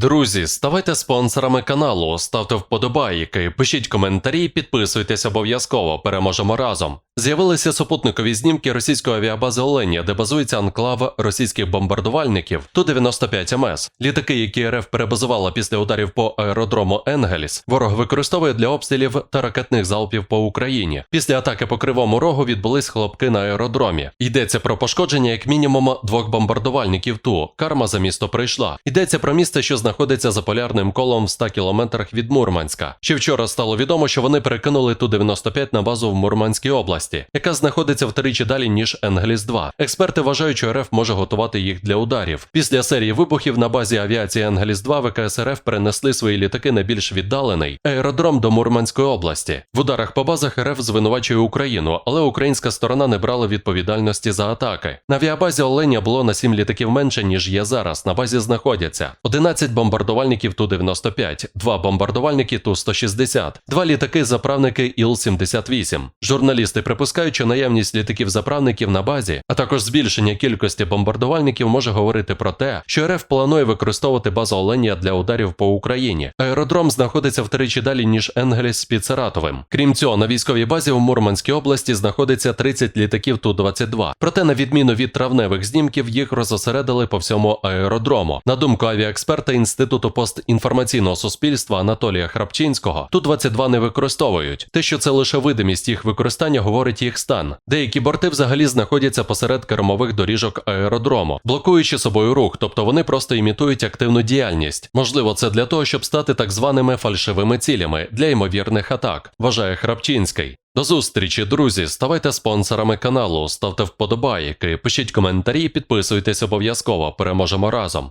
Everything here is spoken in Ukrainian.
Друзі, ставайте спонсорами каналу, ставте вподобайки, пишіть коментарі, підписуйтесь обов'язково. Переможемо разом. З'явилися супутникові знімки російської авіабази Оленя, де базується анклав російських бомбардувальників Ту-95 МС. Літаки, які РФ перебазувала після ударів по аеродрому Енгельс, ворог використовує для обстрілів та ракетних залпів по Україні. Після атаки по кривому рогу відбулись хлопки на аеродромі. Йдеться про пошкодження як мінімум двох бомбардувальників Ту. Карма за місто прийшла. Йдеться про місце, що знаходиться за полярним колом в 100 кілометрах від Мурманська. Ще вчора стало відомо, що вони перекинули Ту-95 на базу в Мурманській області, яка знаходиться втричі далі ніж Енгліс 2 Експерти вважають, що РФ може готувати їх для ударів. Після серії вибухів на базі авіації Енгліс 2 ВКС РФ перенесли свої літаки на більш віддалений аеродром до Мурманської області. В ударах по базах РФ звинувачує Україну, але українська сторона не брала відповідальності за атаки. На авіабазі Оленя було на 7 літаків менше ніж є зараз. На базі знаходяться 11 бомбардувальників Ту-95, 2 бомбардувальники Ту-160, 2 літаки-заправники Іл-78. Журналісти припускають, що наявність літаків-заправників на базі, а також збільшення кількості бомбардувальників може говорити про те, що РФ планує використовувати базу Оленя для ударів по Україні. Аеродром знаходиться втричі далі ніж Енгельс під Саратовим. Крім цього, на військовій базі в Мурманській області знаходиться 30 літаків Ту-22. Проте, на відміну від травневих знімків, їх розосередили по всьому аеродрому. На думку авіаексперта Інституту постінформаційного суспільства Анатолія Храпчинського, Ту-22 не використовують. Те, що це лише видимість їх використання, говорить їх стан. Деякі борти взагалі знаходяться посеред кермових доріжок аеродрому, блокуючи собою рух, тобто вони просто імітують активну діяльність. Можливо, це для того, щоб стати так званими фальшивими цілями для ймовірних атак, вважає Храпчинський. До зустрічі, друзі. Ставайте спонсорами каналу, ставте вподобайки, пишіть коментарі, підписуйтесь обов'язково. Переможемо разом.